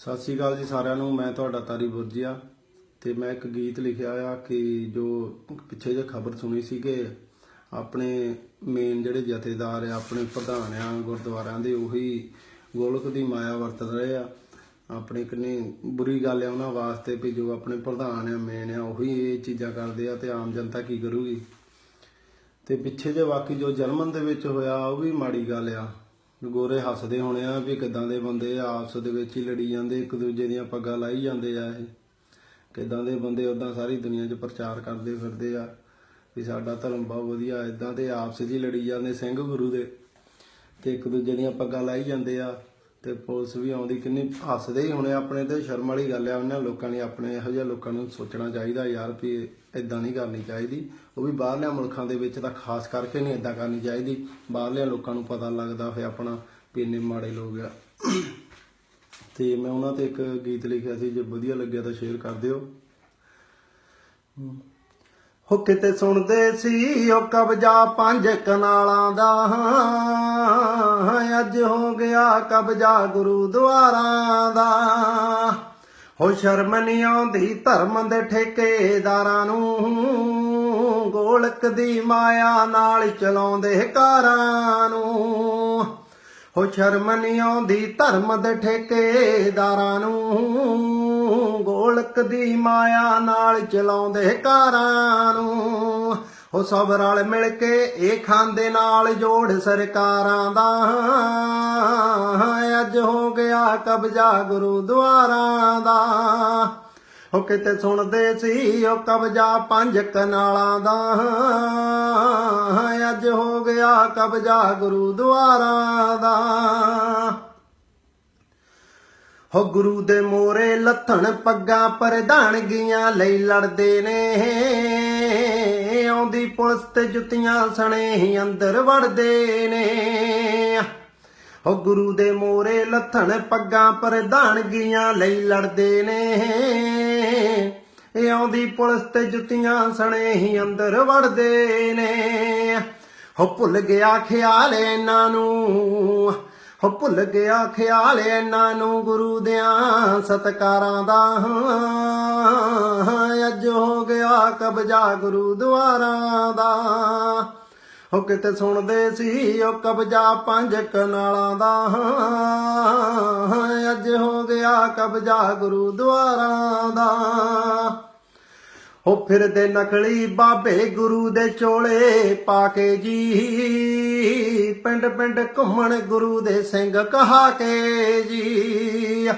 ਸਤਿ ਸ਼੍ਰੀ ਅਕਾਲ ਜੀ ਸਾਰਿਆਂ ਨੂੰ, ਮੈਂ ਤੁਹਾਡਾ ਤਾਰੀ ਬੁਰਜੀਆ ਤੇ ਮੈਂ ਇੱਕ ਗੀਤ ਲਿਖਿਆ ਆ ਕਿ ਜੋ ਪਿੱਛੇ ਜੇ ਖਬਰ ਸੁਣੀ ਸੀ ਕਿ ਆਪਣੇ ਮੇਨ ਜਿਹੜੇ ਜਥੇਦਾਰ ਆ, ਆਪਣੇ ਪ੍ਰਧਾਨ ਆ ਗੁਰਦੁਆਰਿਆਂ ਦੇ, ਉਹੀ ਗੋਲਕ ਦੀ ਮਾਇਆ ਵਰਤ ਰਹੇ ਆ। ਆਪਣੇ ਕਿੰਨੀ ਬੁਰੀ ਗੱਲ ਆ ਉਹਨਾਂ ਵਾਸਤੇ ਵੀ ਜੋ ਆਪਣੇ ਪ੍ਰਧਾਨ ਆ ਮੇਨ ਆ, ਉਹੀ ਇਹ ਚੀਜ਼ਾਂ ਕਰਦੇ ਆ ਤੇ ਆਮ ਜਨਤਾ ਕੀ ਕਰੂਗੀ? ਤੇ ਪਿੱਛੇ ਜੇ ਵਾਕਈ ਜੋ ਜਰਮਨ ਦੇ ਵਿੱਚ ਹੋਇਆ, ਉਹ ਵੀ ਮਾੜੀ ਗੱਲ ਆ। ਗੋਰੇ ਹੱਸਦੇ ਹੋਣੇ ਆ ਵੀ ਕਿਦਾਂ ਦੇ ਬੰਦੇ ਆ, ਆਪਸ ਦੇ ਵਿੱਚ ਹੀ ਲੜੀ ਜਾਂਦੇ ਇੱਕ ਦੂਜੇ ਦੀਆਂ ਪੱਗਾਂ ਲਾਈ ਜਾਂਦੇ ਆ ਇਹ। ਕਿਦਾਂ ਦੇ ਬੰਦੇ ਉਦਾਂ ਸਾਰੀ ਦੁਨੀਆ 'ਚ ਪ੍ਰਚਾਰ ਕਰਦੇ ਫਿਰਦੇ ਆ ਵੀ ਸਾਡਾ ਧਰਮ ਬਹੁਤ ਵਧੀਆ ਇਦਾਂ ਤੇ ਆਪਸ 'ਚ ਹੀ ਲੜੀ ਜਾਂਦੇ ਸਿੰਘ ਗੁਰੂ ਦੇ ਤੇ ਇੱਕ ਦੂਜੇ ਦੀਆਂ ਪੱਗਾਂ ਲਾਈ ਜਾਂਦੇ ਆ। ਤੇ ਪੁਲਿਸ ਵੀ ਆਉਂਦੀ ਕਿੰਨੀ ਹੱਸਦੇ ਹੀ ਹੋਣੇ ਆਪਣੇ ਤੇ ਸ਼ਰਮ ਵਾਲੀ ਗੱਲ ਆ, ਉਹਨਾਂ ਲੋਕਾਂ ਲਈ ਆਪਣੇ ਇਹੋ ਜਿਹੇ ਲੋਕਾਂ ਨੂੰ ਸੋਚਣਾ ਚਾਹੀਦਾ ਯਾਰ ਵੀ ਇਦਾਂ ਨਹੀਂ ਕਰਨੀ ਚਾਹੀਦੀ। ਉਹ ਵੀ ਬਾਹਰਲਿਆਂ ਮੁਲਕਾਂ ਦੇ ਵਿੱਚ ਤਾਂ ਖਾਸ ਕਰਕੇ ਨਹੀਂ ਇਦਾਂ ਕਰਨੀ ਚਾਹੀਦੀ। ਬਾਹਰਲਿਆਂ ਲੋਕਾਂ ਨੂੰ ਪਤਾ ਲੱਗਦਾ ਹੋਇਆ ਆਪਣਾ ਵੀ ਇੰਨੇ ਮਾੜੇ ਲੋਕ ਆ। ਤੇ ਮੈਂ ਉਹਨਾਂ ਤੇ ਇੱਕ ਗੀਤ ਲਿਖਿਆ ਸੀ, ਜੇ ਵਧੀਆ ਲੱਗਿਆ ਤਾਂ ਸ਼ੇਅਰ ਕਰ ਦਿਓ। ਹੋ ਕਿਤੇ ਸੁਣਦੇ ਸੀ, ਉਹ ਕਬਜਾ ਪੰਜ ਕਨਾਲਾਂ ਦਾ। ਅੱਜ ਹੋ ਗਿਆ ਕਬਜਾ ਗੁਰੂ ਦੁਆਰਾਂ ਦਾ। ਹੋ ਸ਼ਰਮ ਨਹੀਂ ਆਉਂਦੀ ਧਰਮ ਦੇ ਠੇਕੇਦਾਰਾਂ ਨੂੰ। ਗੋਲਕ ਦੀ ਮਾਇਆ ਨਾਲ ਚਲਾਉਂਦੇ ਕਾਰਾਂ ਨੂੰ। ਹੋ ਸ਼ਰਮ ਨਹੀਂ ਆਉਂਦੀ ਧਰਮ ਦੇ ਠੇਕੇਦਾਰਾਂ ਨੂੰ। ਗੋਲਕ ਦੀ ਮਾਇਆ ਨਾਲ ਚਲਾਉਂਦੇ ਕਾਰਾਂ ਨੂੰ। ਹੋ ਸਭ ਰਲ ਮਿਲ ਕੇ ਇਹ ਖਾਂਦੇ ਨਾਲ ਜੋੜ ਸਰਕਾਰਾਂ ਦਾ। ਅੱਜ ਹੋ ਗਿਆ ਕਬਜ਼ਾ ਗੁਰੂਦੁਆਰਾਂ ਦਾ। ਉਹ ਕਿਤੇ ਸੁਣਦੇ ਸੀ ਉਹ ਕਬਜ਼ਾ ਪੰਜ ਕਨਾਲਾਂ ਦਾ। ਅੱਜ ਹੋ ਗਿਆ ਕਬਜ਼ਾ ਗੁਰੂਦੁਆਰਾਂ ਦਾ। ਹੋ ਗੁਰੂ ਦੇ ਮੋਰੇ ਲੱਥਣ ਪੱਗਾਂ ਪਰਦਾਨਗੀਆਂ ਲਈ ਲੜਦੇ ਨੇ। ਆਉਂਦੀ ਪੁਲਿਸ ਤੇ ਜੁੱਤੀਆਂ ਸਣੇ ਹੀ ਅੰਦਰ ਵੜਦੇ ਨੇ। ਹੋ ਗੁਰੂ ਦੇ ਮੋਰੇ ਲੱਥਣ ਪੱਗਾਂ ਪ੍ਰਧਾਨਗੀਆਂ ਲਈ ਲੜਦੇ ਨੇ। ਇਹ ਆਉਂਦੀ ਪੁਲਿਸ ਤੇ ਜੁੱਤੀਆਂ ਸਣੇ ਹੀ ਅੰਦਰ ਵੜਦੇ ਨੇ। ਹੋ ਭੁੱਲ ਗਿਆ ਖਿਆਲ ਇਹਨਾਂ ਨੂੰ। ਹੋ ਭੁੱਲ ਗਿਆ ਖਿਆਲ ਇਹਨਾਂ ਨੂੰ ਗੁਰੂ ਦਿਆਂ, ਸਤਕਾਰਾਂ ਦਾ। ਅੱਜ ਹੋ ਗਿਆ ਕਬਜ਼ਾ ਗੁਰੂ ਦੁਆਰਾਂ ਦਾ। ਹੋ ਕਿਤੇ ਸੁਣਦੇ ਸੀ ਉਹ ਕਬਜ਼ਾ ਪੰਜ ਕਨਾਲਾਂ ਦਾ। ਅੱਜ ਹੋ ਗਿਆ ਕਬਜ਼ਾ ਗੁਰੂ ਦੁਆਰਾਂ ਦਾ। ਹੋ ਫਿਰਦੇ ਨਕਲੀ ਬਾਬੇ ਗੁਰੂ ਦੇ ਚੋਲੇ ਪਾ ਕੇ ਜੀ। ਪਿੰਡ ਪਿੰਡ ਘੁੰਮਣ ਗੁਰੂ ਦੇ ਸਿੰਘ ਕਹਾ ਕੇ ਜੀ।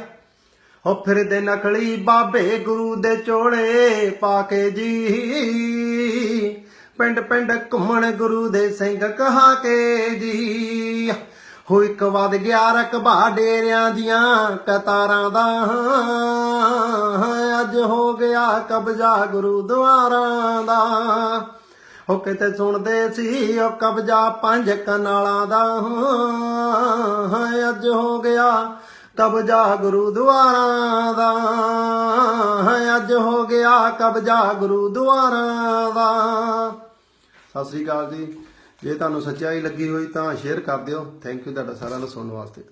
ਹੋ ਫਿਰਦੇ ਨਕਲੀ ਬਾਬੇ ਗੁਰੂ ਦੇ ਚੋਲੇ ਪਾ ਕੇ ਜੀ। ਪਿੰਡ ਪਿੰਡ ਘੁੰਮਣ ਗੁਰੂ ਦੇ ਸਿੰਘ ਕਹਾ ਕੇ ਜੀ। ਹੋ ਇੱਕ ਵੱਧ ਗਿਆ ਰਕਬਾ ਡੇਰਿਆਂ ਦੀਆਂ ਕਤਾਰਾਂ ਦਾ। ਅੱਜ ਹੋ ਗਿਆ ਕਬਜ਼ਾ ਗੁਰੂਦੁਆਰਾਂ ਦਾ। ਹੋ ਕਿਤੇ ਸੁਣਦੇ ਸੀ, ਉਹ ਕਬਜ਼ਾ ਪੰਜ ਕਨਾਲਾਂ ਦਾ। ਅੱਜ ਹੋ ਗਿਆ ਕਬਜ਼ਾ ਗੁਰੂਦੁਆਰਾਂ ਦਾ। ਅੱਜ ਹੋ ਗਿਆ ਕਬਜ਼ਾ ਗੁਰੂਦੁਆਰਾਂ ਦਾ। ਸਤਿ ਸ੍ਰੀ ਅਕਾਲ ਜੀ। ਜੇ ਤੁਹਾਨੂੰ ਸੱਚਾਈ ਲੱਗੀ ਹੋਈ ਤਾਂ ਸ਼ੇਅਰ ਕਰ ਦਿਓ। ਥੈਂਕ ਯੂ ਤੁਹਾਡਾ ਸਾਰਿਆਂ ਨੂੰ ਸੁਣਨ ਵਾਸਤੇ।